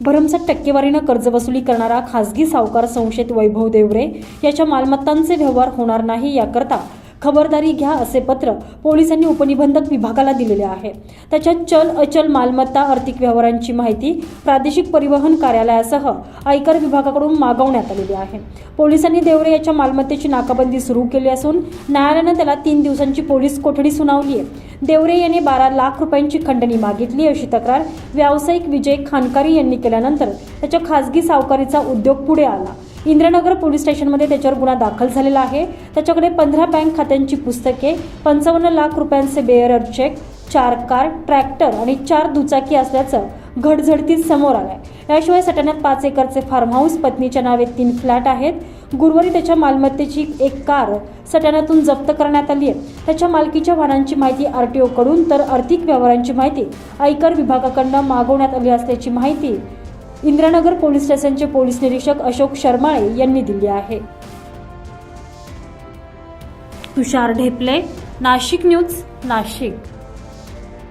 भरमसाठ टक्केवारीनं कर्जवसुली करणारा खासगी सावकार संशयित वैभव देवरे याच्या मालमत्तांचे व्यवहार होणार नाही याकरता खबरदारी घ्या असे पत्र पोलिसांनी उपनिबंधक विभागाला दिलेले आहे. त्याच्यात चल अचल मालमत्ता आर्थिक व्यवहारांची माहिती प्रादेशिक परिवहन कार्यालयासह आयकर विभागाकडून मागवण्यात आलेली आहे. पोलिसांनी देवरे याच्या मालमत्तेची नाकाबंदी सुरू केली असून न्यायालयानं त्याला तीन दिवसांची पोलीस कोठडी सुनावली आहे. देवरे यांनी बारा लाख रुपयांची खंडणी मागितली अशी तक्रार व्यावसायिक विजय खानकारी यांनी केल्यानंतर त्याच्या खासगी सावकारीचा उद्योग पुढे आला. इंद्रनगर पोलीस स्टेशनमध्ये त्याच्यावर गुन्हा दाखल झालेला आहे. त्याच्याकडे पंधरा बँक खात्यांची पुस्तके पंचावन्न लाख रुपयांचे बेअरर चेक चार कार ट्रॅक्टर आणि चार दुचाकी असल्याचं घडझडतीत समोर आलंय. याशिवाय सटाण्यात पाच एकरचे फार्म हाऊस पत्नीच्या नावे तीन फ्लॅट आहेत. गुरुवारी त्याच्या मालमत्तेची एक कार सटाण्यातून जप्त करण्यात आली आहे. त्याच्या मालकीच्या वाहनांची माहिती आर टी ओकडून तर आर्थिक व्यवहारांची माहिती आयकर विभागाकडनं मागवण्यात आली असल्याची माहिती इंद्रनगर पोलीस स्टेशनचे पोलीस निरीक्षक अशोक शर्माळे यांनी दिली आहे. तुषार ढेपले नाशिक न्यूज नाशिक.